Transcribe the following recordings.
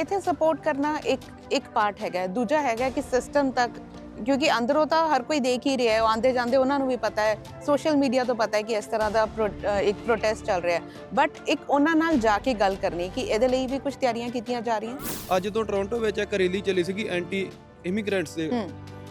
ਇੱਥੇ ਸਪੋਰਟ ਕਰਨਾ ਇੱਕ ਇੱਕ ਪਾਰਟ ਹੈਗਾ। ਦੂਜਾ ਹੈਗਾ ਕਿ ਸਿਸਟਮ ਤੱਕ ਕਿਉਂਕਿ ਅੰਦਰੋਂ ਤਾਂ ਹਰ ਕੋਈ ਦੇਖ ਹੀ ਰਿਹਾ ਹੈ ਆਂਦੇ ਜਾਂਦੇ ਉਹਨਾਂ ਨੂੰ ਵੀ ਪਤਾ ਹੈ ਸੋਸ਼ਲ ਮੀਡੀਆ ਤੋਂ ਪਤਾ ਹੈ ਕਿ ਇਸ ਤਰ੍ਹਾਂ ਦਾ ਇੱਕ ਪ੍ਰੋਟੈਸਟ ਚੱਲ ਰਿਹਾ ਹੈ ਬਟ ਇੱਕ ਉਹਨਾਂ ਨਾਲ ਜਾ ਕੇ ਗੱਲ ਕਰਨੀ ਕਿ ਇਹਦੇ ਲਈ ਵੀ ਕੁਝ ਤਿਆਰੀਆਂ ਕੀਤੀਆਂ ਜਾ ਰਹੀਆਂ ਅੱਜ ਤੋਂ ਟੋਰਾਂਟੋ ਵਿੱਚ ਇੱਕ ਰੈਲੀ ਚੱਲੀ ਸੀਗੀ ਐਂਟੀ ਇਮੀਗ੍ਰੈਂਟਸ ਦੇ।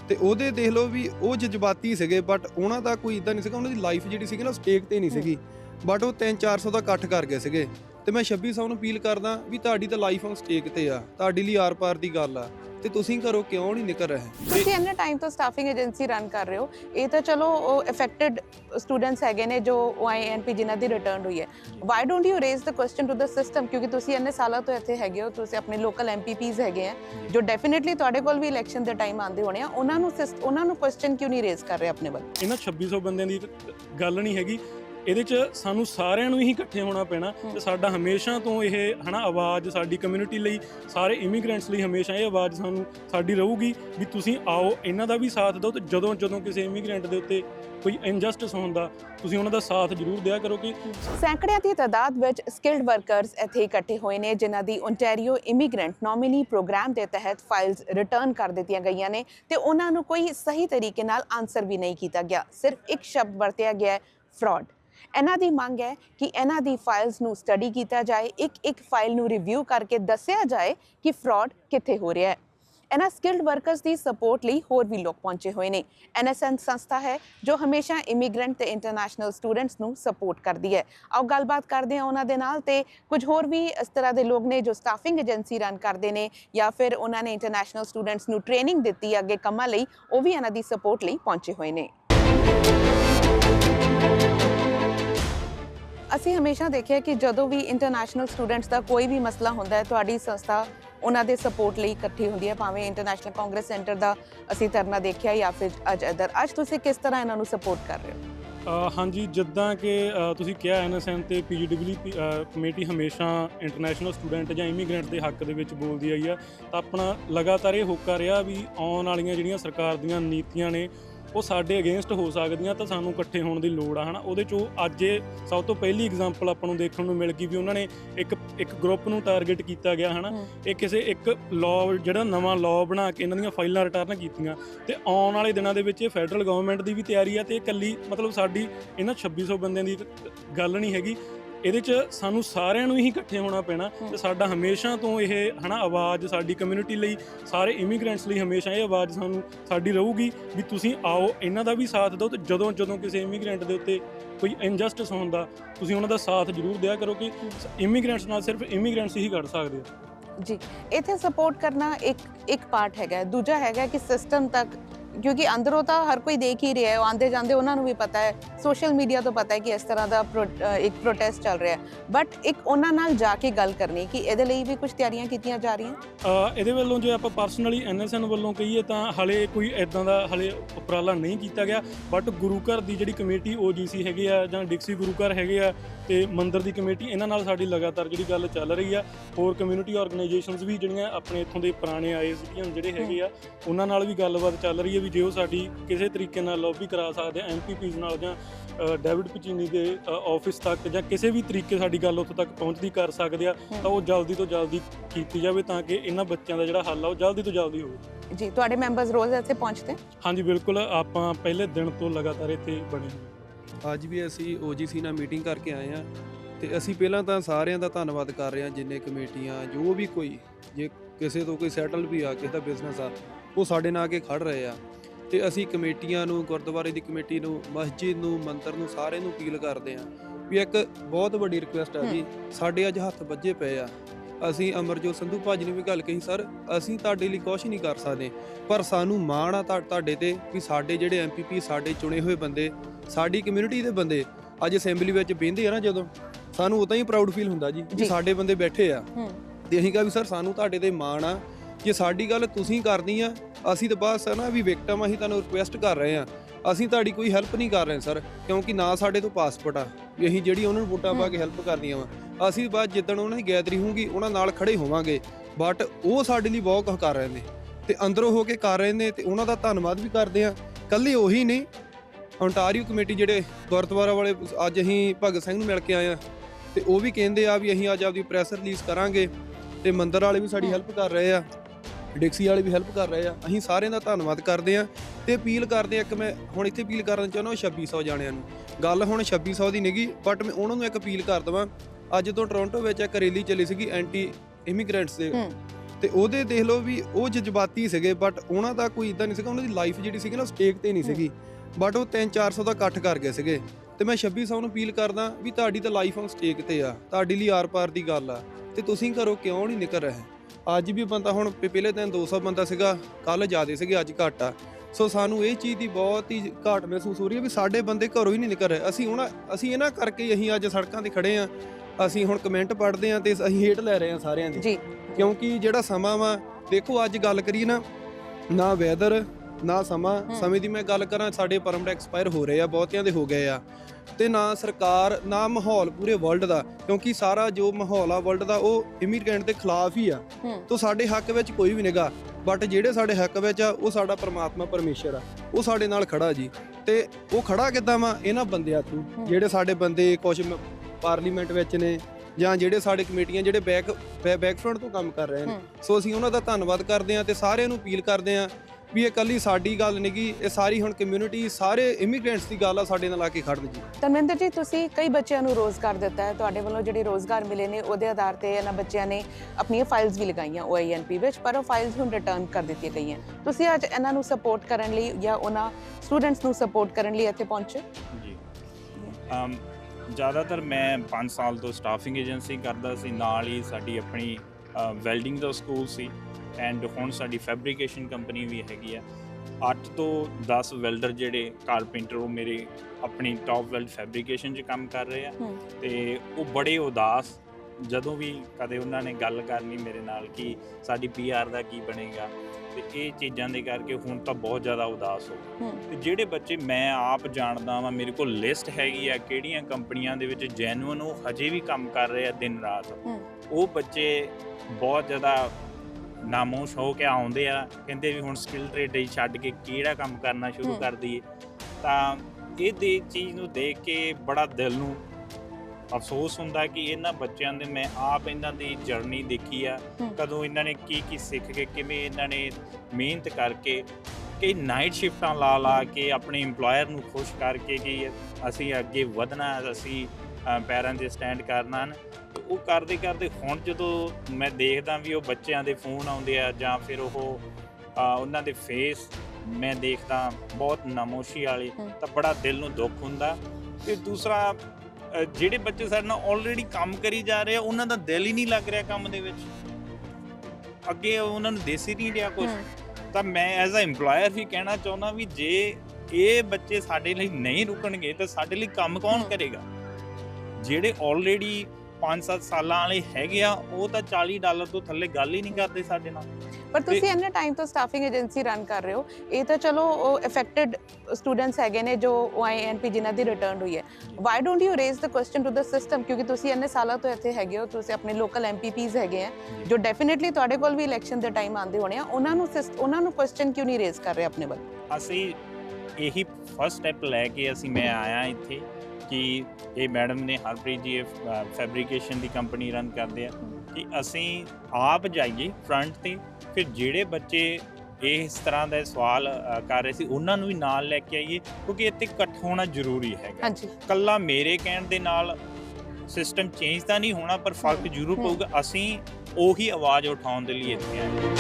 ਤੇ ਉਹਦੇ ਦੇਖ ਲਓ ਵੀ ਉਹ ਜਜ਼ਬਾਤੀ ਸੀਗੇ ਬਟ ਉਹਨਾਂ ਦਾ ਕੋਈ ਇਦਾਂ ਨਹੀਂ ਸੀਗਾ ਉਹਨਾਂ ਦੀ ਲਾਈਫ ਜਿਹੜੀ ਸੀਗੀ ਨਾ ਸਟੇਕ ਤੇ ਨਹੀਂ। ਸੀਗੀ ਬਟ ਉਹ 3-400 ਦਾ ਇਕੱਠ ਕਰ ਗਏ ਸੀਗੇ ਤੇ ਮੈਂ 2600 ਨੂੰ ਅਪੀਲ ਕਰਦਾ ਵੀ ਤੁਹਾਡੀ ਤਾਂ ਲਾਈਫ ਔਨ ਸਟੇਕ ਤੇ ਆ ਤੁਹਾਡੀ ਲਈ ਆਰ-ਪਾਰ ਦੀ ਗੱਲ ਆ ਤੇ ਤੁਸੀਂ ਘਰੋਂ ਕਿਉਂ ਨਹੀਂ ਨਿਕਲ ਰਹੇ? ਤੁਸੀਂ ਇੰਨੇ ਟਾਈਮ ਤੋਂ ਸਟਾਫਿੰਗ ਏਜੰਸੀ ਰਨ ਕਰ ਰਹੇ ਹੋ ਇਹ ਤਾਂ ਚਲੋ ਉਹ ਅਫੈਕਟਡ ਸਟੂਡੈਂਟਸ ਹੈਗੇ ਨੇ ਜੋ ਆਈਐਨਪੀ ਜਿਨ੍ਹਾਂ ਦੀ ਰਿਟਰਨ ਹੋਈ ਹੈ। Why don't you raise the question to the system ਕਿਉਂਕਿ ਤੁਸੀਂ ਇੰਨੇ ਸਾਲਾਂ ਤੋਂ ਇੱਥੇ ਹੈਗੇ ਹੋ ਤੁਸੀਂ ਆਪਣੇ ਲੋਕਲ ਐਮਪੀਪੀਜ਼ ਹੈਗੇ ਆ ਜੋ ਡੈਫੀਨਿਟਲੀ ਤੁਹਾਡੇ ਕੋਲ ਵੀ ਇਲੈਕਸ਼ਨ ਦੇ ਟਾਈਮ ਆਉਂਦੇ ਹੋਣੇ ਆ ਉਹਨਾਂ ਨੂੰ ਉਹਨਾਂ ਨੂੰ ਕੁਐਸਚਨ ਕਿਉਂ ਨਹੀਂ ਰੇਜ਼ ਕਰ ਰਹੇ ਆਪਣੇ ਵੱਲ? ਇਹਨਾਂ 2600 ਬੰਦਿਆਂ ਦੀ ਗੱਲ ਨਹੀਂ ਹੈਗੀ। ਇਹਦੇ 'ਚ ਸਾਨੂੰ ਸਾਰਿਆਂ ਨੂੰ ਹੀ ਇਕੱਠੇ ਹੋਣਾ ਪੈਣਾ। ਤੇ ਸਾਡਾ ਹਮੇਸ਼ਾ ਤੋਂ ਇਹ ਹਨਾ ਆਵਾਜ਼ ਸਾਡੀ ਕਮਿਊਨਿਟੀ ਲਈ ਸਾਰੇ ਇਮੀਗ੍ਰੈਂਟਸ ਲਈ ਹਮੇਸ਼ਾ ਇਹ ਆਵਾਜ਼ ਸਾਨੂੰ ਸਾਡੀ ਰਹੂਗੀ ਵੀ ਤੁਸੀਂ ਆਓ ਇਹਨਾਂ ਦਾ ਵੀ ਸਾਥ ਦਿਓ ਤੇ ਜਦੋਂ ਜਦੋਂ ਕਿਸੇ ਇਮੀਗ੍ਰੈਂਟ ਦੇ ਉੱਤੇ ਕੋਈ ਇਨਜਸਟਿਸ ਹੁੰਦਾ ਤੁਸੀਂ ਉਹਨਾਂ ਦਾ ਸਾਥ ਜ਼ਰੂਰ ਦਿਆ ਕਰੋ ਕਿ ਸੈਂਕੜਿਆਂ ਦੀ ਤਾਦਾਦ ਵਿੱਚ ਸਕਿਲਡ ਵਰਕਰਸ ਇੱਥੇ ਇਕੱਠੇ ਹੋਏ ਨੇ ਜਿਨ੍ਹਾਂ ਦੀ ਓਨਟਾਰੀਓ ਇਮੀਗ੍ਰੈਂਟ ਨੋਮਿਨੀ ਪ੍ਰੋਗਰਾਮ ਦੇ ਤਹਿਤ ਫਾਈਲਸ ਰਿਟਰਨ ਕਰ ਦਿੱਤੀਆਂ ਗਈਆਂ ਨੇ ਤੇ ਉਹਨਾਂ ਨੂੰ ਕੋਈ ਸਹੀ ਤਰੀਕੇ ਨਾਲ ਆਨਸਰ ਵੀ ਨਹੀਂ ਕੀਤਾ ਗਿਆ ਸਿਰਫ ਇੱਕ ਸ਼ਬਦ ਵਰਤਿਆ ਗਿਆ ਹੈ ਫਰਾਡ ਇਹਨਾਂ ਦੀ ਮੰਗ ਹੈ ਕਿ ਇਹਨਾਂ ਦੀ ਫਾਈਲਸ ਨੂੰ ਸਟੱਡੀ ਕੀਤਾ ਜਾਏ, ਇੱਕ ਇੱਕ ਫਾਈਲ ਨੂੰ ਰਿਵਿਊ ਕਰਕੇ ਦੱਸਿਆ ਜਾਏ ਕਿ ਫਰਾਡ ਕਿੱਥੇ ਹੋ ਰਿਹਾ ਹੈ। ਇਹਨਾਂ ਸਕਿਲਡ ਵਰਕਰਸ ਦੀ ਸਪੋਰਟ ਲਈ ਹੋਰ ਵੀ ਲੋਕ ਪਹੁੰਚੇ ਹੋਏ ਨੇ। ਐਨਐਸਐਨ ਸੰਸਥਾ ਹੈ ਜੋ ਹਮੇਸ਼ਾ ਇਮੀਗ੍ਰੈਂਟ ਤੇ ਇੰਟਰਨੈਸ਼ਨਲ ਸਟੂਡੈਂਟਸ ਨੂੰ ਸਪੋਰਟ ਕਰਦੀ ਹੈ। ਆਓ ਗੱਲਬਾਤ ਕਰਦੇ ਹਾਂ ਉਹਨਾਂ ਦੇ ਨਾਲ ਤੇ ਕੁਝ ਹੋਰ ਵੀ ਇਸ ਤਰ੍ਹਾਂ ਦੇ ਲੋਕ ਨੇ ਜੋ ਸਟਾਫਿੰਗ ਏਜੰਸੀ ਰਨ ਕਰਦੇ ਨੇ ਜਾਂ ਫਿਰ ਉਹਨਾਂ ਨੇ ਇੰਟਰਨੈਸ਼ਨਲ ਸਟੂਡੈਂਟਸ ਨੂੰ ਟ੍ਰੇਨਿੰਗ ਦਿੱਤੀ ਅੱਗੇ ਕੰਮਾਂ ਲਈ, ਉਹ ਵੀ ਇਹਨਾਂ ਦੀ ਸਪੋਰਟ ਲਈ ਪਹੁੰਚੇ ਹੋਏ ਨੇ। ਅਸੀਂ ਹਮੇਸ਼ਾ ਦੇਖਿਆ ਕਿ ਜਦੋਂ ਵੀ ਇੰਟਰਨੈਸ਼ਨਲ ਸਟੂਡੈਂਟਸ ਦਾ ਕੋਈ ਵੀ ਮਸਲਾ ਹੁੰਦਾ ਹੈ, ਤੁਹਾਡੀ ਸੰਸਥਾ ਉਹਨਾਂ ਦੇ ਸਪੋਰਟ ਲਈ ਇਕੱਠੀ ਹੁੰਦੀ ਹੈ, ਭਾਵੇਂ ਇੰਟਰਨੈਸ਼ਨਲ ਕਾਂਗਰਸ ਸੈਂਟਰ ਦਾ ਅਸੀਂ ਧਰਨਾ ਦੇਖਿਆ ਜਾਂ ਫਿਰ ਅੱਜ ਇਧਰ। ਅੱਜ ਤੁਸੀਂ ਕਿਸ ਤਰ੍ਹਾਂ ਇਹਨਾਂ ਨੂੰ ਸਪੋਰਟ ਕਰ ਰਹੇ ਹੋ? ਹਾਂਜੀ, ਜਿੱਦਾਂ ਕਿ ਤੁਸੀਂ ਕਿਹਾ ਐਨਐਸਐਨ ਤੇ ਪੀਜੀਡਬਲਯੂ ਕਮੇਟੀ ਹਮੇਸ਼ਾ ਇੰਟਰਨੈਸ਼ਨਲ ਸਟੂਡੈਂਟ ਜਾਂ ਇਮੀਗ੍ਰੈਂਟ ਦੇ ਹੱਕ ਦੇ ਵਿੱਚ ਬੋਲਦੀ ਆਈ ਆ। ਤਾਂ ਆਪਣਾ ਲਗਾਤਾਰ ਇਹ ਹੋਕਾ ਰਿਹਾ ਵੀ ਆਉਣ ਵਾਲੀਆਂ ਜਿਹੜੀਆਂ ਸਰਕਾਰ ਦੀਆਂ ਨੀਤੀਆਂ ਨੇ ਉਹ ਸਾਡੇ ਅਗੇਂਸਟ ਹੋ ਸਕਦੀਆਂ ਤਾਂ ਸਾਨੂੰ ਇਕੱਠੇ ਹੋਣ ਦੀ ਲੋੜ ਆ ਹਨਾ? ਉਹਦੇ ਚੋਂ ਅੱਜ ਇਹ ਸਭ ਤੋਂ ਪਹਿਲੀ ਐਗਜ਼ਾਮਪਲ ਆਪਾਂ ਨੂੰ ਦੇਖਣ ਨੂੰ ਮਿਲ ਗਈ ਵੀ ਉਹਨਾਂ ਨੇ ਇੱਕ ਇੱਕ ਗਰੁੱਪ ਨੂੰ ਟਾਰਗੇਟ ਕੀਤਾ ਗਿਆ ਹਨਾ। ਇਹ ਕਿਸੇ ਇੱਕ ਲਾਅ ਜਿਹੜਾ ਨਵਾਂ ਲਾਅ ਬਣਾ ਕੇ ਇਹਨਾਂ ਦੀਆਂ ਫਾਈਲਾਂ ਰਿਟਰਨ ਕੀਤੀਆਂ ਤੇ ਆਉਣ ਵਾਲੇ ਦਿਨਾਂ ਦੇ ਵਿੱਚ ਇਹ ਫੈਡਰਲ ਗਵਰਨਮੈਂਟ ਦੀ ਵੀ ਤਿਆਰੀ ਆ ਤੇ ਇਹ ਇਕੱਲੀ ਮਤਲਬ ਸਾਡੀ ਇਹਨਾਂ 2600 ਬੰਦਿਆਂ ਦੀ ਗੱਲ ਨਹੀਂ ਹੈਗੀ। ਇਹਦੇ 'ਚ ਸਾਨੂੰ ਸਾਰਿਆਂ ਨੂੰ ਹੀ ਇਕੱਠੇ ਹੋਣਾ ਪੈਣਾ। ਤੇ ਸਾਡਾ ਹਮੇਸ਼ਾ ਤੋਂ ਇਹ ਹਨਾ ਆਵਾਜ਼ ਸਾਡੀ ਕਮਿਊਨਿਟੀ ਲਈ ਸਾਰੇ ਇਮੀਗ੍ਰੈਂਟਸ ਲਈ ਹਮੇਸ਼ਾ ਇਹ ਆਵਾਜ਼ ਸਾਨੂੰ ਸਾਡੀ ਰਹੂਗੀ ਵੀ ਤੁਸੀਂ ਆਓ ਇਹਨਾਂ ਦਾ ਵੀ ਸਾਥ ਦਿਓ ਤੇ ਜਦੋਂ ਜਦੋਂ ਕਿਸੇ ਇਮੀਗ੍ਰੈਂਟ ਦੇ ਉੱਤੇ ਕੋਈ ਇਨਜਸਟਿਸ ਹੁੰਦਾ ਤੁਸੀਂ ਉਹਨਾਂ ਦਾ ਸਾਥ ਜ਼ਰੂਰ ਦਿਆ ਕਰੋ ਕਿ ਇਮੀਗ੍ਰੈਂਟਸ ਨਾਲ ਸਿਰਫ ਇਮੀਗ੍ਰੈਂਟਸ ਹੀ ਕਰ ਸਕਦੇ ਆ ਜੀ ਇੱਥੇ ਸਪੋਰਟ ਕਰਨਾ ਇੱਕ ਇੱਕ ਪਾਰਟ ਹੈਗਾ। ਦੂਜਾ ਹੈਗਾ ਕਿ ਸਿਸਟਮ ਤੱਕ ਕਿਉਂਕਿ ਅੰਦਰੋਂ ਤਾਂ ਹਰ ਕੋਈ ਦੇਖ ਹੀ ਰਿਹਾ ਹੈ, ਉਹ ਆਂਦੇ ਜਾਂਦੇ ਉਹਨਾਂ ਨੂੰ ਵੀ ਪਤਾ ਹੈ ਸੋਸ਼ਲ ਮੀਡੀਆ ਤੋਂ ਪਤਾ ਹੈ ਕਿ ਇਸ ਤਰ੍ਹਾਂ ਦਾ ਪ੍ਰੋ- ਇੱਕ ਪ੍ਰੋਟੈਸਟ ਚੱਲ ਰਿਹਾ ਹੈ। ਬਟ ਇੱਕ ਉਹਨਾਂ ਨਾਲ ਜਾ ਕੇ ਗੱਲ ਕਰਨੀ ਕਿ ਇਹਦੇ ਲਈ ਵੀ ਕੁਝ ਤਿਆਰੀਆਂ ਕੀਤੀਆਂ ਜਾ ਰਹੀਆਂ? ਇਹਦੇ ਵੱਲੋਂ ਜੇ ਆਪਾਂ ਪਰਸਨਲੀ ਐਨਐਸਐਨ ਵੱਲੋਂ ਕਹੀਏ ਤਾਂ ਹਲੇ ਕੋਈ ਐਦਾਂ ਦਾ ਹਲੇ ਉਪਰਾਲਾ ਨਹੀਂ ਕੀਤਾ ਗਿਆ। ਬਟ ਗੁਰੂ ਘਰ ਦੀ ਜਿਹੜੀ ਕਮੇਟੀ OGC ਹੈਗੇ ਆ ਜਾਂ ਡਿਕਸੀ ਗੁਰੂ ਘਰ ਹੈਗੇ ਆ ਤੇ ਮੰਦਿਰ ਦੀ ਕਮੇਟੀ, ਇਹਨਾਂ ਨਾਲ ਸਾਡੀ ਲਗਾਤਾਰ ਜਿਹੜੀ ਗੱਲ ਚੱਲ ਰਹੀ ਆ। ਹੋਰ ਕਮਿਊਨਿਟੀ ਆਰਗੇਨਾਈਜੇਸ਼ਨਸ ਵੀ ਜਿਹੜੀਆਂ ਆਪਣੇ ਇੱਥੋਂ ਦੇ ਪੁਰਾਣੇ ਆਏ ਸਿਟੀਜ਼ਨ ਜਿਹੜੇ ਹੈਗੇ ਆ, ਉਹਨਾਂ ਨਾਲ ਵੀ ਗੱਲਬਾਤ ਚੱਲ ਰਹੀ ਹੈ ਵੀ ਜੇ ਉਹ ਸਾਡੀ ਕਿਸੇ ਤਰੀਕੇ ਨਾਲ ਲੌਬੀ ਕਰਾ ਸਕਦੇ ਆ ਐਮਪੀਪੀਜ਼ ਨਾਲ ਜਾਂ ਡੇਵਿਡ ਪਚੀਨੀ ਦੇ ਆਫਿਸ ਤੱਕ ਜਾਂ ਕਿਸੇ ਵੀ ਤਰੀਕੇ ਸਾਡੀ ਗੱਲ ਉੱਥੋਂ ਤੱਕ ਪਹੁੰਚਦੀ ਕਰ ਸਕਦੇ ਆ ਤਾਂ ਉਹ ਜਲਦੀ ਤੋਂ ਜਲਦੀ ਕੀਤੀ ਜਾਵੇ ਤਾਂ ਕਿ ਇਹਨਾਂ ਬੱਚਿਆਂ ਦਾ ਜਿਹੜਾ ਹੱਲ ਆ ਉਹ ਜਲਦੀ ਤੋਂ ਜਲਦੀ ਹੋਵੇ। ਜੀ ਤੁਹਾਡੇ ਮੈਂਬਰਸ ਰੋਜ਼ ਇੱਥੇ ਪਹੁੰਚਦੇ? ਹਾਂਜੀ ਬਿਲਕੁਲ ਆਪਾਂ ਪਹਿਲੇ ਦਿਨ ਤੋਂ ਲਗਾਤਾਰ ਇੱਥੇ ਬਣੇ ਅੱਜ ਵੀ ਅਸੀਂ OGC ਨਾਲ ਮੀਟਿੰਗ ਕਰਕੇ ਆਏ ਆ ਤੇ ਅਸੀਂ ਪਹਿਲਾਂ ਤਾਂ ਸਾਰਿਆਂ ਦਾ ਧੰਨਵਾਦ ਕਰ ਰਹੇ ਹਾਂ ਜਿੰਨੇ ਕਮੇਟੀਆਂ ਜੋ ਵੀ ਕੋਈ ਜੇ ਕਿਸੇ ਤੋਂ ਕੋਈ ਸੈਟਲ ਵੀ ਆ ਕਿਸੇ ਦਾ ਬਿਜ਼ਨਸ ਆ ਉਹ ਸਾਡੇ ਨਾਲ ਆ ਕੇ ਖੜ ਰਹੇ ਆ। ਤੇ ਅਸੀਂ ਕਮੇਟੀਆਂ ਨੂੰ ਗੁਰਦੁਆਰੇ ਦੀ ਕਮੇਟੀ ਨੂੰ ਮਸਜਿਦ ਨੂੰ ਮੰਦਰ ਨੂੰ ਸਾਰੇ ਨੂੰ ਅਪੀਲ ਕਰਦੇ ਆ ਵੀ ਇੱਕ ਬਹੁਤ ਵੱਡੀ ਰਿਕੁਐਸਟ ਆ ਜੀ ਸਾਡੇ ਅੱਜ ਹੱਥ ਵੱਜੇ ਪਏ ਆ। ਅਸੀਂ ਅਮਰਜੋਤ ਸੰਧੂ ਭਾਜੀ ਨੇ ਵੀ ਗੱਲ ਕਹੀ ਸਰ ਅਸੀਂ ਤੁਹਾਡੇ ਲਈ ਕੁਝ ਨਹੀਂ ਕਰ ਸਕਦੇ ਪਰ ਸਾਨੂੰ ਮਾਣ ਆ ਤੁਹਾ- ਤੁਹਾਡੇ ਤੇ ਵੀ ਸਾਡੇ ਜਿਹੜੇ ਐਮਪੀਪੀ ਸਾਡੇ ਚੁਣੇ ਹੋਏ ਬੰਦੇ ਸਾਡੀ ਕਮਿਊਨਿਟੀ ਦੇ ਬੰਦੇ ਅੱਜ ਅਸੈਂਬਲੀ ਵਿੱਚ ਬਹਿੰਦੇ ਆ ਨਾ ਜਦੋਂ ਸਾਨੂੰ ਉਦਾਂ ਹੀ ਪ੍ਰਾਊਡ ਫੀਲ ਹੁੰਦਾ ਜੀ। ਕਿ ਸਾਡੇ ਬੰਦੇ ਬੈਠੇ ਆ। ਹੂੰ। ਤੇ ਅਸੀਂ ਕਹਾਂ ਵੀ ਸਰ ਸਾਨੂੰ ਤੁਹਾਡੇ ਤੇ ਮਾਣ ਆ ਜੇ ਸਾਡੀ ਗੱਲ ਤੁਸੀਂ ਕਰਨੀ ਆ ਅਸੀਂ ਤਾਂ ਬਸ ਹੈ ਨਾ ਵੀ ਵਿਕਟਮ ਅਸੀਂ ਤੁਹਾਨੂੰ ਰਿਕੁਐਸਟ ਕਰ ਰਹੇ ਆ। ਅਸੀਂ ਤੁਹਾਡੀ ਕੋਈ ਹੈਲਪ ਨਹੀਂ ਕਰ ਰਹੇ ਸਰ ਕਿਉਂਕਿ ਨਾ ਸਾਡੇ ਤੋਂ ਪਾਸਪੋਰਟ ਆ। ਵੀ ਅਸੀਂ ਜਿਹੜੀ ਉਹਨਾਂ ਨੂੰ ਵੋਟਾਂ ਪਾ ਕੇ ਹੈਲਪ ਕਰਨੀਆਂ ਵਾ ਅਸੀਂ ਬਾਅਦ ਜਿੱਦਣ ਉਹਨਾਂ ਦੀ ਗੈਦਰਿੰਗ ਹੋਊਗੀ ਉਹਨਾਂ ਨਾਲ ਖੜੇ ਹੋਵਾਂਗੇ। ਬਟ ਉਹ ਸਾਡੇ ਲਈ ਬਹੁਤ ਕੁਝ ਕਰ ਰਹੇ ਨੇ ਤੇ ਅੰਦਰੋਂ ਹੋ ਕੇ ਕਰ ਰਹੇ ਨੇ ਤੇ ਉਹਨਾਂ ਦਾ ਧੰਨਵਾਦ ਵੀ ਕਰਦੇ ਆ। ਕੱਲੇ ਉਹੀ ਨਹੀਂ ਓਨਟਾਰੀਓ ਕਮੇਟੀ ਜਿਹੜੇ ਗੁਰਦੁਆਰਾ ਵਾਲੇ ਅੱਜ ਅਸੀਂ ਭਗਤ ਸਿੰਘ ਨੂੰ ਮਿਲ ਕੇ ਆਏ ਆ ਤੇ ਉਹ ਵੀ ਕਹਿੰਦੇ ਆ ਵੀ ਅਸੀਂ ਅੱਜ ਆਪਦੀ ਪ੍ਰੈਸ ਰਿਲੀਜ਼ ਕਰਾਂਗੇ ਤੇ ਮੰਦਰ ਵਾਲੇ ਵੀ ਸਾਡੀ। ਹੈਲਪ ਕਰ ਰਹੇ ਆ। ਡਿਕਸੀ ਵਾਲੇ ਵੀ ਹੈਲਪ ਕਰ ਰਹੇ ਆ। ਅਸੀਂ ਸਾਰਿਆਂ ਦਾ ਧੰਨਵਾਦ ਕਰਦੇ ਆ ਤੇ ਅਪੀਲ ਕਰਦੇ ਆ। ਇੱਕ ਮੈਂ ਹੁਣ ਇੱਥੇ ਅਪੀਲ ਕਰਨ ਚਾਹੁੰਦਾ 2600 ਜਾਣਿਆਂ ਨੂੰ। ਗੱਲ ਹੁਣ 2600 ਦੀ ਨਹੀਂਗੀ ਬਟ ਮੈਂ ਉਹਨਾਂ ਨੂੰ ਇੱਕ ਅਪੀਲ ਕਰ ਦਵਾਂ। ਅੱਜ ਤੋਂ ਟੋਰਾਂਟੋ ਵਿੱਚ ਇੱਕ ਰੈਲੀ ਚੱਲੀ ਸੀਗੀ ਐਂਟੀ ਇਮੀਗ੍ਰੈਂਟਸ ਦੇ। ਤੇ ਉਹਦੇ ਦੇਖ ਲਓ ਵੀ ਉਹ ਜਜ਼ਬਾਤੀ ਸੀਗੇ ਬਟ ਉਹਨਾਂ ਦਾ ਕੋਈ ਇਦਾਂ ਨਹੀਂ ਸੀਗਾ ਉਹਨਾਂ ਦੀ ਲਾਈਫ ਜਿਹੜੀ ਸੀਗੀ ਨਾ ਸਟੇਕ ਤੇ ਨਹੀਂ। ਸੀਗੀ। ਬਟ ਉਹ 3-400 ਦਾ ਇਕੱਠ ਕਰ ਗਏ ਸੀਗੇ। ਤੇ ਮੈਂ 2600 ਨੂੰ ਅਪੀਲ ਕਰਦਾ ਵੀ ਤੁਹਾਡੀ ਤਾਂ ਲਾਈਫ ਔਨ ਸਟੇਕ ਤੇ ਆ। ਤੁਹਾਡੇ ਲਈ ਆਰ-ਪਾਰ ਦੀ ਗੱਲ ਆ। ਤੇ ਤੁਸੀਂ ਘਰੋਂ ਕਿਉਂ ਨਹੀਂ ਨਿਕਲ ਰਹੇ? ਅੱਜ ਵੀ ਬੰਦਾ ਹੁਣ ਪਹਿਲੇ ਦਿਨ 200 ਬੰਦਾ ਸੀਗਾ ਕੱਲ ਜ਼ਿਆਦੇ ਸੀਗੇ ਅੱਜ ਘੱਟ ਆ। ਸੋ ਸਾਨੂੰ ਇਹ ਚੀਜ਼ ਦੀ ਬਹੁਤ ਹੀ ਘਾਟ ਮਹਿਸੂਸ ਹੋ ਰਹੀ ਹੈ ਵੀ ਸਾਡੇ ਬੰਦੇ ਘਰੋਂ ਹੀ ਨਹੀਂ ਨਿਕਲ ਰਹੇ। ਅਸੀਂ ਹੁਣ ਅਸੀਂ ਇਹਨਾਂ ਕਰਕੇ ਹੀ ਅਸੀਂ ਅੱਜ ਸੜਕਾਂ ਤੇ ਖੜੇ ਆ ਅਸੀਂ ਹੁਣ ਕਮੈਂਟ ਪੜ੍ਹਦੇ ਆ ਤੇ ਅਸੀਂ ਹੇਟ ਲੈ ਰਹੇ ਆ ਸਾਰਿਆਂ ਦੀ। ਜੀ। ਕਿਉਂਕਿ ਜਿਹੜਾ ਸਮਾਂ ਵਾ ਦੇਖੋ ਅੱਜ ਗੱਲ ਕਰੀਏ ਨਾ ਨਾ ਵੈਦਰ ਨਾ ਸਮਾਂ। ਸਮੇਂ ਦੀ ਮੈਂ ਗੱਲ ਕਰਾਂ ਸਾਡੇ ਪਰਮਿਟ ਐਕਸਪਾਇਰ ਹੋ ਰਹੇ ਆ ਬਹੁਤਿਆਂ ਦੇ ਹੋ ਗਏ ਆ। ਤੇ ਨਾ ਸਰਕਾਰ ਨਾ ਮਾਹੌਲ ਪੂਰੇ ਵਰਲਡ ਦਾ ਕਿਉਂਕਿ ਸਾਰਾ ਜੋ ਮਾਹੌਲ ਆ ਵਰਲਡ ਦਾ ਉਹ ਇਮੀਗ੍ਰੈਂਟ ਦੇ ਖਿਲਾਫ ਹੀ ਆ। ਤੋਂ ਸਾਡੇ ਹੱਕ ਵਿੱਚ ਕੋਈ ਵੀ ਨਹੀਂਗਾ ਬਟ ਜਿਹੜੇ ਸਾਡੇ ਹੱਕ ਵਿੱਚ ਆ ਉਹ ਸਾਡਾ ਪ੍ਰਮਾਤਮਾ ਪਰਮੇਸ਼ਰ ਆ। ਉਹ ਸਾਡੇ ਨਾਲ ਖੜਾ ਜੀ। ਤੇ ਉਹ ਖੜਾ ਕਿੱਦਾਂ ਵਾ? ਇਹਨਾਂ ਬੰਦਿਆਂ ਹੂੰ। ਜਿਹੜੇ ਸਾਡੇ ਬੰਦੇ ਕੁਝ ਪਾਰਲੀਮੈਂਟ ਵਿੱਚ ਨੇ ਜਾਂ ਜਿਹੜੇ ਸਾਡੇ ਕਮੇਟੀਆਂ ਜਿਹੜੇ ਬੈਕ ਬੈਕ ਫਰੰਟ ਤੋਂ ਕੰਮ ਕਰ ਰਹੇ ਨੇ। ਸੋ ਅਸੀਂ ਉਹਨਾਂ ਦਾ ਧੰਨਵਾਦ ਕਰਦੇ ਹਾਂ ਤੇ ਸਾਰਿਆਂ ਨੂੰ ਅਪੀਲ ਕਰਦੇ ਹਾਂ ਵੀ ਇਹ ਇਕੱਲੀ ਸਾਡੀ ਗੱਲ ਨਹੀਂਗੀ ਇਹ ਸਾਰੀ ਹੁਣ ਕਮਿਊਨਿਟੀ ਸਾਰੇ ਇਮੀਗ੍ਰੈਂਟਸ ਦੀ ਗੱਲ ਆ ਸਾਡੇ ਨਾਲ ਆ ਕੇ ਖੜਨ ਜੀ। ਧਰਮਿੰਦਰ ਜੀ ਤੁਸੀਂ ਕਈ ਬੱਚਿਆਂ ਨੂੰ ਰੋਜ਼ਗਾਰ ਦਿੱਤਾ ਹੈ ਤੁਹਾਡੇ ਵੱਲੋਂ ਜਿਹੜੇ ਰੋਜ਼ਗਾਰ ਮਿਲੇ ਨੇ ਉਹਦੇ ਆਧਾਰ ਤੇ ਇਹਨਾਂ ਬੱਚਿਆਂ ਨੇ ਆਪਣੀਆਂ ਫਾਈਲਸ ਵੀ ਲਗਾਈਆਂ OINP ਵਿੱਚ ਪਰ ਉਹ ਫਾਈਲਸ ਹੁਣ ਰਿਟਰਨ ਕਰ ਦਿੱਤੀਆਂ ਗਈਆਂ। ਤੁਸੀਂ ਅੱਜ ਇਹਨਾਂ ਨੂੰ ਸਪੋਰਟ ਕਰਨ ਲਈ ਜਾਂ ਉਹਨਾਂ ਸਟੂਡੈਂਟਸ ਨੂੰ ਸਪੋਰਟ ਕਰਨ ਲਈ ਇੱਥੇ ਪਹੁੰਚੇ? ਜੀ। ਅਮ ਜ਼ਿਆਦਾਤਰ ਮੈਂ 5 ਸਾਲ ਤੋਂ ਸਟਾਫਿੰਗ ਏਜੰਸੀ ਕਰਦਾ ਸੀ ਨਾਲ ਹੀ ਸਾਡੀ ਆਪਣੀ ਵੈਲਡਿੰਗ ਦਾ ਸਕੂਲ ਸੀ ਐਂਡ ਹੁਣ ਸਾਡੀ ਫੈਬਰੀਕੇਸ਼ਨ ਕੰਪਨੀ ਵੀ ਹੈਗੀ ਆ 8 ਤੋਂ 10 ਵੈਲਡਰ ਜਿਹੜੇ ਕਾਰਪੈਂਟਰ ਉਹ ਮੇਰੇ ਆਪਣੀ ਟਾਪ ਵੈਲਡ ਫੈਬਰੀਕੇਸ਼ਨ 'ਚ ਕੰਮ ਕਰ ਰਹੇ ਆ। ਤੇ ਉਹ ਬੜੇ ਉਦਾਸ ਜਦੋਂ ਵੀ ਕਦੇ ਉਹਨਾਂ ਨੇ ਗੱਲ ਕਰਨੀ ਮੇਰੇ ਨਾਲ ਕਿ ਸਾਡੀ ਪੀਆਰ ਦਾ ਕੀ ਬਣੇਗਾ ਤੇ ਇਹ ਚੀਜ਼ਾਂ ਦੇ ਕਰਕੇ ਹੁਣ ਤਾਂ ਬਹੁਤ ਜ਼ਿਆਦਾ ਉਦਾਸ ਹੋ ਗਏ ਤੇ ਜਿਹੜੇ ਬੱਚੇ ਮੈਂ ਆਪ ਜਾਣਦਾ ਵਾਂ ਮੇਰੇ ਕੋਲ ਲਿਸਟ ਹੈਗੀ ਆ ਕਿਹੜੀਆਂ ਕੰਪਨੀਆਂ ਦੇ ਵਿੱਚ ਜੈਨੂਅਨ ਉਹ ਹਜੇ ਵੀ ਕੰਮ ਕਰ ਰਹੇ ਆ ਦਿਨ ਰਾਤ। ਉਹ ਬੱਚੇ ਬਹੁਤ ਜ਼ਿਆਦਾ ਨਾਮੋਸ਼ ਹੋ ਕੇ ਆਉਂਦੇ ਆ ਕਹਿੰਦੇ ਵੀ ਹੁਣ ਸਕਿੱਲ ਟ੍ਰੇਡ ਹੀ ਛੱਡ ਕੇ ਕਿਹੜਾ ਕੰਮ ਕਰਨਾ ਸ਼ੁਰੂ। ਕਰ ਦਈਏ ਤਾਂ ਇਹ ਦੇ ਚੀਜ਼ ਨੂੰ ਦੇਖ ਕੇ ਬੜਾ ਦਿਲ ਨੂੰ ਅਫਸੋਸ ਹੁੰਦਾ ਕਿ ਇਹਨਾਂ ਬੱਚਿਆਂ ਦੇ ਮੈਂ ਆਪ ਇਹਨਾਂ ਦੀ ਜਰਨੀ ਦੇਖੀ ਆ। ਕਦੋਂ ਇਹਨਾਂ ਨੇ ਕੀ ਕੀ ਸਿੱਖ ਕੇ ਕਿਵੇਂ ਇਹਨਾਂ ਨੇ ਮਿਹਨਤ ਕਰਕੇ ਕਿ ਨਾਈਟ ਸ਼ਿਫਟਾਂ ਲਾ ਲਾ ਕੇ ਆਪਣੇ EMPLOYER ਨੂੰ ਖੁਸ਼ ਕਰਕੇ ਕਿ ਅਸੀਂ ਅੱਗੇ ਵਧਣਾ ਅਸੀਂ ਪੈਰਾਂ 'ਤੇ ਸਟੈਂਡ ਕਰਨਾ ਉਹ ਕਰਦੇ ਕਰਦੇ ਹੁਣ ਜਦੋਂ ਮੈਂ ਦੇਖਦਾ ਵੀ ਉਹ ਬੱਚਿਆਂ ਦੇ ਫੋਨ ਆਉਂਦੇ ਆ ਜਾਂ ਫਿਰ ਉਹ ਉਹਨਾਂ ਦੇ ਫੇਸ ਮੈਂ ਦੇਖਦਾ ਬਹੁਤ ਨਾਮੋਸ਼ੀ ਵਾਲੇ। ਤਾਂ ਬੜਾ ਦਿਲ ਨੂੰ ਦੁੱਖ ਹੁੰਦਾ ਤੇ ਦੂਸਰਾ ਜਿਹੜੇ ਬੱਚੇ ਸਾਡੇ ਨਾਲ ਆਲਰੇਡੀ ਕੰਮ ਕਰੀ ਜਾ ਰਹੇ ਆ ਉਹਨਾਂ ਦਾ ਦਿਲ ਹੀ ਨਹੀਂ ਲੱਗ ਰਿਹਾ ਕੰਮ ਦੇ ਵਿੱਚ ਅੱਗੇ ਉਹਨਾਂ ਨੂੰ ਦੇਸੀ ਨਹੀਂ ਰਿਹਾ ਕੁਝ। ਤਾਂ ਮੈਂ ਐਜ਼ ਅ EMPLOYER ਵੀ ਕਹਿਣਾ ਚਾਹੁੰਦਾ ਵੀ ਜੇ ਇਹ ਬੱਚੇ ਸਾਡੇ ਲਈ ਨਹੀਂ ਰੁਕਣਗੇ ਤਾਂ ਸਾਡੇ ਲਈ ਕੰਮ ਕੌਣ। ਕਰੇਗਾ ਜਿਹੜੇ ਆਲਰੇਡੀ 5-7 ਸਾਲਾਂ ਵਾਲੇ ਹੈਗੇ ਆ ਉਹ ਤਾਂ 40 ਡਾਲਰ ਤੋਂ ਥੱਲੇ ਗੱਲ ਹੀ ਨਹੀਂ ਕਰਦੇ ਸਾਡੇ ਨਾਲ ਪਰ ਤੁਸੀਂ ਇੰਨੇ ਟਾਈਮ ਤੋਂ ਸਟਾਫਿੰਗ ਏਜੰਸੀ ਰਨ ਕਰ ਰਹੇ ਹੋ ਇਹ ਤਾਂ ਚਲੋ ਉਹ ਅਫੈਕਟਡ ਸਟੂਡੈਂਟਸ ਹੈਗੇ ਨੇ ਜੋ OINP ਜਿਨ੍ਹਾਂ ਦੀ ਰਿਟਰਨ ਹੋਈ ਹੈ। Why don't you raise the question to the system ਕਿਉਂਕਿ ਤੁਸੀਂ ਇੰਨੇ ਸਾਲਾਂ ਤੋਂ ਇੱਥੇ ਹੈਗੇ ਹੋ ਤੁਸੀਂ ਆਪਣੇ ਲੋਕਲ ਐਮਪੀਪੀਜ਼ ਹੈਗੇ ਆ ਜੋ। ਡੈਫੀਨਿਟਲੀ ਤੁਹਾਡੇ ਕੋਲ ਵੀ ਇਲੈਕਸ਼ਨ ਦੇ ਟਾਈਮ ਆਉਂਦੇ ਹੋਣੇ ਆ ਉਹਨਾਂ ਨੂੰ ਉਹਨਾਂ ਨੂੰ ਕੁਐਸਚਨ ਕਿਉਂ ਨਹੀਂ ਰੇਜ਼ ਕਰ ਰਹੇ ਆਪਣੇ ਵੱਲ? ਅਸੀਂ ਇਹੀ ਫਸਟ ਸਟੈਪ ਲੈ ਕੇ ਅਸੀਂ ਮੈਂ ਆਇਆ ਇੱਥੇ ਕਿ ਇਹ ਮੈਡਮ ਨੇ ਹਰਪ੍ਰੀਤ ਜੀ ਫੈਬਰੀਕੇਸ਼ਨ ਦੀ ਕੰਪਨੀ ਰਨ ਕਰਦੇ ਆ। ਕਿ ਅਸੀਂ ਆਪ ਜਾਈਏ ਫਰੰਟ ਤੇ ਫਿਰ ਜਿਹੜੇ ਬੱਚੇ ਇਸ ਤਰ੍ਹਾਂ ਦੇ ਸਵਾਲ ਕਰ ਰਹੇ ਸੀ ਉਹਨਾਂ ਨੂੰ ਵੀ ਨਾਲ ਲੈ ਕੇ ਆਈਏ ਕਿਉਂਕਿ ਇੱਥੇ ਇਕੱਠ ਹੋਣਾ ਜ਼ਰੂਰੀ ਹੈਗਾ ਹਾਂਜੀ ਕੱਲਾ ਮੇਰੇ ਕਹਿਣ ਦੇ ਨਾਲ ਸਿਸਟਮ ਚੇਂਜ ਤਾਂ ਨਹੀਂ ਹੋਣਾ ਪਰ ਫ਼ਰਕ ਜ਼ਰੂਰ। ਪਊਗਾ ਅਸੀਂ ਉਹੀ ਆਵਾਜ਼ ਉਠਾਉਣ ਦੇ ਲਈ ਇੱਥੇ ਆਏ ਹਾਂ।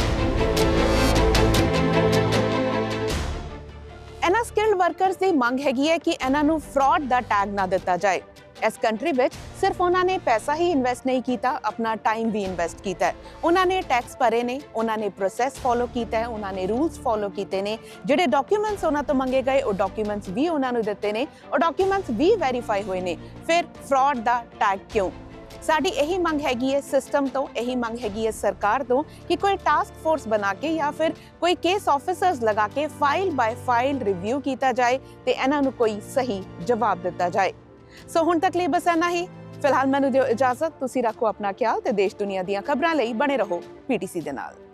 ਇਹਨਾਂ ਸਕਿਲਡ ਵਰਕਰਸ ਦੀ ਮੰਗ ਹੈਗੀ ਹੈ ਕਿ ਇਹਨਾਂ ਨੂੰ ਫਰਾਡ ਦਾ ਟੈਗ ਨਾ ਦਿੱਤਾ ਜਾਏ ਇਸ ਕੰਟਰੀ ਵਿੱਚ ਸਿਰਫ ਉਹਨਾਂ ਨੇ ਪੈਸਾ ਹੀ ਇਨਵੈਸਟ ਨਹੀਂ ਕੀਤਾ, ਆਪਣਾ ਟਾਈਮ ਵੀ ਇਨਵੈਸਟ ਕੀਤਾ ਉਹਨਾਂ ਨੇ ਟੈਕਸ ਭਰੇ ਨੇ, ਉਹਨਾਂ ਨੇ ਪ੍ਰੋਸੈਸ ਫੋਲੋ ਕੀਤਾ ਹੈ, ਉਹਨਾਂ ਨੇ ਰੂਲਸ ਫੋਲੋ ਕੀਤੇ ਨੇ। ਜਿਹੜੇ ਡਾਕੂਮੈਂਟਸ ਉਹਨਾਂ ਤੋਂ ਮੰਗੇ ਗਏ, ਉਹ ਡਾਕੂਮੈਂਟਸ ਵੀ ਉਹਨਾਂ ਨੂੰ ਦਿੱਤੇ ਨੇ, ਉਹ ਡਾਕੂਮੈਂਟਸ ਵੀ ਵੈਰੀਫਾਈ ਹੋਏ ਨੇ। ਫਿਰ ਫਰਾਡ ਦਾ ਟੈਗ ਕਿਉਂ? ਸਾਡੀ ਇਹੀ ਮੰਗ ਹੈਗੀ ਹੈ ਸਿਸਟਮ ਤੋਂ, ਇਹੀ ਮੰਗ ਹੈਗੀ ਹੈ ਸਰਕਾਰ ਤੋਂ ਕਿ ਕੋਈ ਟਾਸਕ ਫੋਰਸ ਬਣਾ ਕੇ ਜਾਂ ਫਿਰ ਕੋਈ ਕੇਸ ਆਫੀਸਰਸ ਲਗਾ ਕੇ ਫਾਈਲ ਬਾਈ ਫਾਈਲ ਰਿਵਿਊ ਕੀਤਾ ਜਾਏ ਤੇ ਇਹਨਾਂ ਨੂੰ ਕੋਈ ਸਹੀ ਜਵਾਬ ਦਿੱਤਾ ਜਾਏ। ਸੋ ਹੁਣ ਤੱਕ ਲਈ ਬਸ ਇੰਨਾ ਹੀ। ਫਿਲਹਾਲ ਮੈਨੂੰ ਦਿਓ ਇਜਾਜ਼ਤ, ਤੁਸੀਂ ਰੱਖੋ ਆਪਣਾ ਖਿਆਲ ਤੇ ਦੇਸ਼ ਦੁਨੀਆ ਦੀਆਂ ਖਬਰਾਂ ਲਈ ਬਣੇ ਰਹੋ ਪੀਟੀਸੀ ਦੇ ਨਾਲ।